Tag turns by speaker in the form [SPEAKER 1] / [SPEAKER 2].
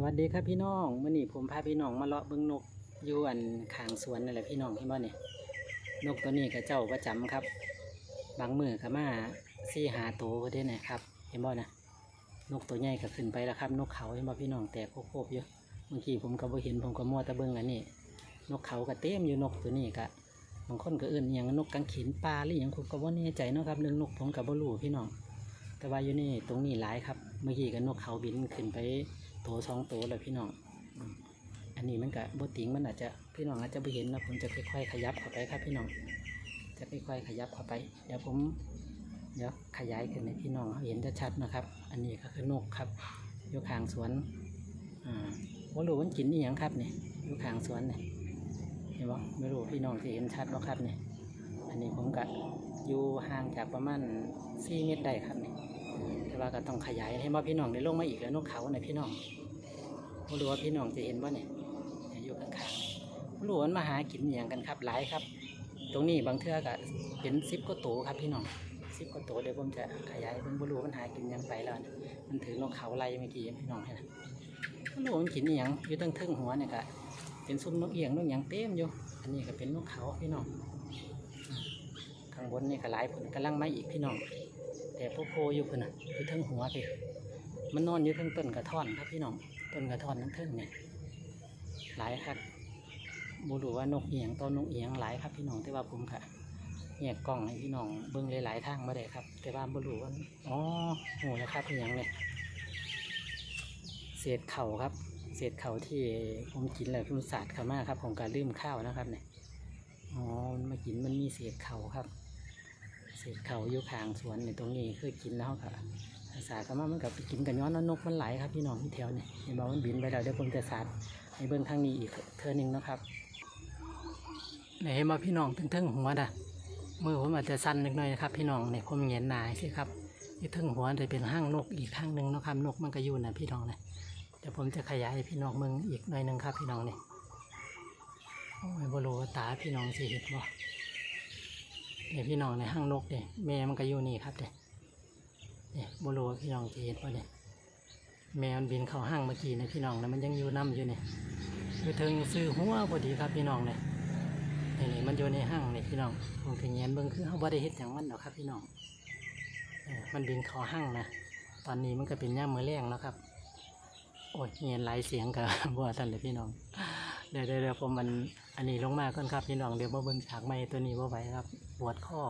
[SPEAKER 1] สวัสดีครับพี่น้องมื่อนี้ผมพาพี่น้องมาเลาะเบิ้งนกอยู่อันขางสวนนั่นแหละพี่น้องเห็นบ่เนี่ยนกตัวนี้กับเจ้าประจำครับ บางมือก็มาซี่หาโตก็ได้นะครับเห็นบ่นะนกตัวใหญ่ก็ขึ้นไปแล้วครับ นกเขาเห็นบ่พี่น้องแต่โคบๆอยู่บางทีผมก็บ่เห็นผมก็มัวแตะเบิ้งอันนี้นกเขาก็เต็มอยู่นกตัวนี้ก็บางคนก็เอื่นอย่างนกกังเขนปลาหรืออย่างผมก็บ่แน่ใจเนาะครับเรื่องนกผมก็บ่รู้พี่น้องแต่ว่าอยู่นี่ตรงนี้หลายครับ เมื่อกี้ก็นกเขาบินขึ้นไป โตสองโตแล้วพี่น้องอันนี้มันก็บติงมันอาจจะพี่น้องอาจจะไม่เห็นนะผมจะค่อยๆ ขยับเข้าไปครับพี่น้องจะค่อยๆขยับเข้าไป เดี๋ยวผมเดี๋ยวขยายขึ้นให้พี่น้องเขาเห็นชัดๆนะครับ อันนี้ก็คือนกครับอยู่ข้างสวนอ่าว่ารู้มันกินนี่ยังครับเนี่ยอยู่ข้างสวนเนี่ยเห็นบ่ไม่รู้พี่น้องจะเห็นชัดบ่ครับเนี่ยอันนี้ผมก็อยู่ห่างจากประมาณ4เมตรได้ครับเนี่ย ว่าก็ต้องขยายให้ว่าพี่น้องได้ลงมาอีกแล้วนกเขาเนี่ยพี่น้องไม่รู้ว่าพี่น้องจะเห็นว่าเนี่ยอยู่ข้างๆไม่รู้ว่ามันมาหากินอย่างกันครับหลายครับ ตรงนี้บางเทือก็เป็นซิปก็โตครับพี่น้องซิปก็โตเดี๋ยวผมจะขยายเพิ่งไม่รู้ว่ามันหากินยังไปแล้วมันถือนกเขาไล่เมื่อกี้พี่น้องเห็นนะไม่รู้ว่ามันกินอย่างอยู่ตั้งทึ่งหัวเนี่ยก็เป็นซุ้มนกเอียงนกหยังเต็มอยู่อันนี้ก็เป็นนกเขาพี่น้องข้างบนนี่ก็หลายผลกำลังมาอีกพี่น้อง แต่โพโพอยู่เพิ่นน่ะอยู่เทั้งหัวพี่มันนอนอยู่เทั้งต้นกระท่อนครับพี่น้องต้นกระท่อนทั้งเทิงเนี่ยหลายครับบูรู้ว่านกเอียงต้นนกเอียงหลายครับพี่น้องแต่ว่าผมค่ะแยกกล้องให้พี่น้องเบิ่งหลายๆทางมาได้ครับ แต่ว่าบูรู้ว่าอ๋อโหแล้วครับเอียงเลยเศษเข่าครับ เศษเข่าที่ผมกินแล้วผมสาดเข้ามาครับผมการลืมข้าวนะครับเนี่ยอ๋อมากินมันมีเศษเข่าครับ เศษเขาอยู่ข้างสวนในตรงนี้เคยกินแล้วค่ะอาสาก็มามันกับไปกินกันย้อนนกมันไหลครับพี่น้องที่แถวนี่เห็นบอกมันบินไปแล้วเดี๋ยวผมจะสาดในเบื้องข้างนี้อีกเธอนึงนะครับไหนเห็นมาพี่น้องทั้งๆหัวด่ะมือผมอาจจะสั้นนิดหน่อยนะครับ พี่น้องเนี่ยผมเห็นหนาสิครับที่ทั้งหัวจะเป็นห้างนกอีกข้างหนึ่งนะครับนกมันก็อยู่นะพี่น้องเนี่ยเดี๋ยวผมจะขยายพี่น้องมืองอีกหน่อยหนึ่งครับ พี่น้องเนี่ยโอ้ยบรูตาพี่น้องสิเห็นบ่ เนี่ยพี่น้องในห้างนกเนี่ยแม่มันก็อยู่นี่ครับเนี่ยเนี่ยบรูว่าพี่น้องจะเห็นป่ะเนี่ยแม่มันบินเข้าห้างเมื่อกี้นะพี่น้องนะมันยังอยู่น้ำอยู่เนี่ยอยู่เทิงซื้อหัวพอดีครับพี่น้องเนี่ยนี่นี่มันอยู่ในห้างเนี่ยพี่น้องผมถึงเงี้ยเบิ่งคือเขาบ่ได้เห็ดอย่างมันหรอกครับพี่น้องมันบินเข้าห้างนะตอนนี้มันก็เป็นย่ามมือแรงแล้วครับโอ้ยเงี้ยหลายเสียงกับบัวท่านเลยพี่น้อง เดี๋ยวเดี๋ยวผมมันอันนี้ลงมาก่อนครับพี่น้องเดี๋ยวมาเบิ่งฉากใหม่ตัวนี้ว่าไหวครับ ปวดข้อ